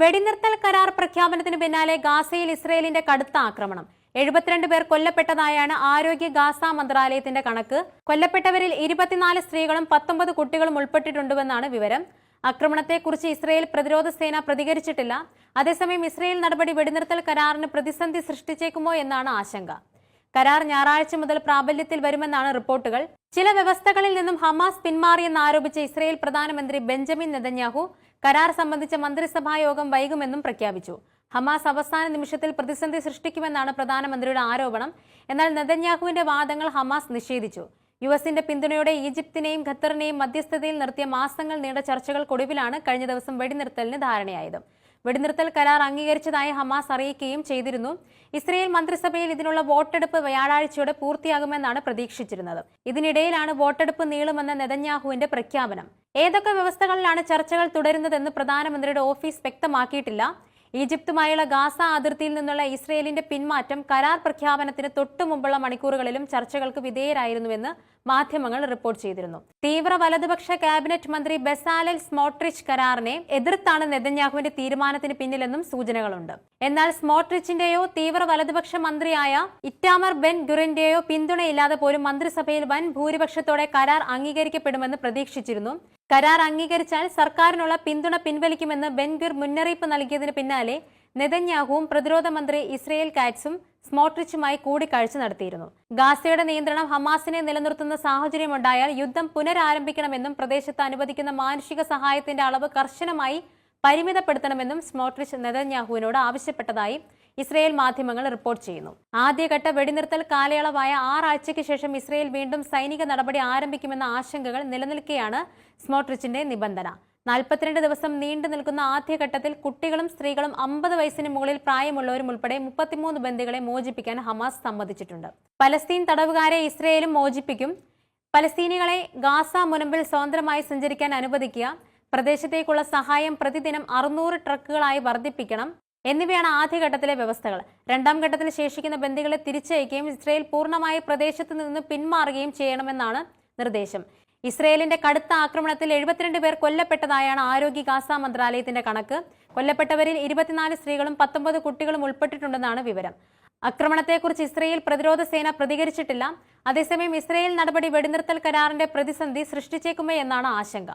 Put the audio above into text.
വെടിനിർത്തൽ കരാർ പ്രഖ്യാപനത്തിന് പിന്നാലെ ഗാസയിൽ ഇസ്രയേലിന്റെ കടുത്ത ആക്രമണം. എഴുപത്തിരണ്ട് പേർ കൊല്ലപ്പെട്ടതായാണ് ആരോഗ്യ ഗാസ മന്ത്രാലയത്തിന്റെ കണക്ക്. കൊല്ലപ്പെട്ടവരിൽ ഇരുപത്തിനാല് സ്ത്രീകളും പത്തൊമ്പത് കുട്ടികളും ഉൾപ്പെട്ടിട്ടുണ്ടെന്നാണ് വിവരം. ആക്രമണത്തെക്കുറിച്ച് ഇസ്രയേൽ പ്രതിരോധ സേന പ്രതികരിച്ചിട്ടില്ല. അതേസമയം ഇസ്രയേൽ നടപടി വെടിനിർത്തൽ കരാറിന് പ്രതിസന്ധി സൃഷ്ടിച്ചേക്കുമോ എന്നാണ് ആശങ്ക. കരാർ ഞായറാഴ്ച മുതൽ പ്രാബല്യത്തിൽ വരുമെന്നാണ് റിപ്പോർട്ടുകൾ. ചില വ്യവസ്ഥകളിൽ നിന്നും ഹമാസ് പിന്മാറിയെന്ന് ആരോപിച്ച ഇസ്രയേൽ പ്രധാനമന്ത്രി ബെഞ്ചമിൻ നെതന്യാഹു കരാർ സംബന്ധിച്ച മന്ത്രിസഭാ യോഗം വൈകുമെന്നും പ്രഖ്യാപിച്ചു. ഹമാസ് അവസാന നിമിഷത്തിൽ പ്രതിസന്ധി സൃഷ്ടിക്കുമെന്നാണ് പ്രധാനമന്ത്രിയുടെ ആരോപണം. എന്നാൽ നെതന്യാഹുവിന്റെ വാദങ്ങൾ ഹമാസ് നിഷേധിച്ചു. യു എസിന്റെ പിന്തുണയോടെ ഈജിപ്തിനെയും ഖത്തറിനെയും മധ്യസ്ഥതയിൽ നിർത്തിയ മാസങ്ങൾ നീണ്ട ചർച്ചകൾക്കൊടുവിലാണ് കഴിഞ്ഞ ദിവസം വെടിനിർത്തലിന് ധാരണയായത്. വെടിനിർത്തൽ കരാർ അംഗീകരിച്ചതായി ഹമാസ് അറിയിക്കുകയും ചെയ്തിരുന്നു. ഇസ്രയേൽ മന്ത്രിസഭയിൽ ഇതിനുള്ള വോട്ടെടുപ്പ് വ്യാഴാഴ്ചയോടെ പൂർത്തിയാകുമെന്നാണ് പ്രതീക്ഷിച്ചിരുന്നത്. ഇതിനിടയിലാണ് വോട്ടെടുപ്പ് നീളുമെന്ന നെതന്യാഹുവിന്റെ പ്രഖ്യാപനം. ഏതൊക്കെ വ്യവസ്ഥകളിലാണ് ചർച്ചകൾ തുടരുന്നതെന്ന് പ്രധാനമന്ത്രിയുടെ ഓഫീസ് വ്യക്തമാക്കിയിട്ടില്ല. ഈജിപ്തുമായുള്ള ഗാസ അതിർത്തിയിൽ നിന്നുള്ള ഇസ്രയേലിന്റെ പിന്മാറ്റം കരാർ പ്രഖ്യാപനത്തിന് തൊട്ടു മുമ്പുള്ള മണിക്കൂറുകളിലും ചർച്ചകൾക്ക് വിധേയരായിരുന്നുവെന്ന് മാധ്യമങ്ങൾ റിപ്പോർട്ട് ചെയ്തിരുന്നു. തീവ്ര വലതുപക്ഷ ക്യാബിനറ്റ് മന്ത്രി ബെസാലൽ സ്മോട്രിച്ച് കരാറിനെ എതിർത്താണ് നെതന്യാഹുവിന്റെ തീരുമാനത്തിന് പിന്നിലെന്നും സൂചനകളുണ്ട്. എന്നാൽ സ്മോട്രിച്ചിന്റെയോ തീവ്ര വലതുപക്ഷ മന്ത്രിയായ ഇറ്റാമർ ബെൻ ഗുറിന്റെയോ പിന്തുണയില്ലാതെ പോലും മന്ത്രിസഭയിൽ വൻ ഭൂരിപക്ഷത്തോടെ കരാർ അംഗീകരിക്കപ്പെടുമെന്ന് പ്രതീക്ഷിച്ചിരുന്നു. കരാർ അംഗീകരിച്ചാൽ സർക്കാരിനുള്ള പിന്തുണ പിൻവലിക്കുമെന്ന് ബെൻഗിർ മുന്നറിയിപ്പ് നൽകിയതിന് പിന്നാലെ നെതന്യാഹുവും പ്രതിരോധ മന്ത്രി ഇസ്രയേൽ കാറ്റ്സും സ്മോട്രിച്ചുമായി കൂടിക്കാഴ്ച നടത്തിയിരുന്നു. ഗാസയുടെ നിയന്ത്രണം ഹമാസിനെ നിലനിർത്തുന്ന സാഹചര്യമുണ്ടായാൽ യുദ്ധം പുനരാരംഭിക്കണമെന്നും പ്രദേശത്ത് അനുവദിക്കുന്ന മാനുഷിക സഹായത്തിന്റെ അളവ് കർശനമായി പരിമിതപ്പെടുത്തണമെന്നും സ്മോട്രിച്ച് നെതന്യാഹുവിനോട് ആവശ്യപ്പെട്ടതായി ഇസ്രയേൽ മാധ്യമങ്ങൾ റിപ്പോർട്ട് ചെയ്യുന്നു. ആദ്യഘട്ട വെടിനിർത്തൽ കാലയളവായ ആറാഴ്ചയ്ക്ക് ശേഷം ഇസ്രയേൽ വീണ്ടും സൈനിക നടപടി ആരംഭിക്കുമെന്ന ആശങ്കകൾ നിലനിൽക്കെയാണ് സ്മോട്രിച്ചിന്റെ നിബന്ധന. നാൽപ്പത്തിരണ്ട് ദിവസം നീണ്ടു നിൽക്കുന്ന ആദ്യഘട്ടത്തിൽ കുട്ടികളും സ്ത്രീകളും അമ്പത് വയസ്സിന് മുകളിൽ പ്രായമുള്ളവരും ഉൾപ്പെടെ മുപ്പത്തിമൂന്ന് ബന്ദികളെ മോചിപ്പിക്കാൻ ഹമാസ് സമ്മതിച്ചിട്ടുണ്ട്. പലസ്തീൻ തടവുകാരെ ഇസ്രയേലും മോചിപ്പിക്കും. പലസ്തീനികളെ ഗാസ മുനമ്പിൽ സ്വതന്ത്രമായി സഞ്ചരിക്കാൻ അനുവദിക്കുക. പ്രദേശത്തേക്കുള്ള സഹായം പ്രതിദിനം അറുന്നൂറ് ട്രക്കുകളായി വർദ്ധിപ്പിക്കണം. എന്നിവയാണ് ആദ്യഘട്ടത്തിലെ വ്യവസ്ഥകൾ. രണ്ടാം ഘട്ടത്തിൽ ശേഷിക്കുന്ന ബന്ദികളെ തിരിച്ചയക്കുകയും ഇസ്രയേൽ പൂർണമായി പ്രദേശത്ത് നിന്ന് പിന്മാറുകയും ചെയ്യണമെന്നാണ് നിർദ്ദേശം. ഇസ്രയേലിന്റെ കടുത്ത ആക്രമണത്തിൽ എഴുപത്തിരണ്ട് പേർ കൊല്ലപ്പെട്ടതായാണ് ആരോഗ്യ ഗാസ മന്ത്രാലയത്തിന്റെ കണക്ക്. കൊല്ലപ്പെട്ടവരിൽ ഇരുപത്തിനാല് സ്ത്രീകളും പത്തൊമ്പത് കുട്ടികളും ഉൾപ്പെട്ടിട്ടുണ്ടെന്നാണ് വിവരം. ആക്രമണത്തെക്കുറിച്ച് ഇസ്രയേൽ പ്രതിരോധ സേന പ്രതികരിച്ചിട്ടില്ല. അതേസമയം ഇസ്രയേൽ നടപടി വെടിനിർത്തൽ കരാറിന്റെ പ്രതിസന്ധി സൃഷ്ടിച്ചേക്കുമേ എന്നാണ് ആശങ്ക.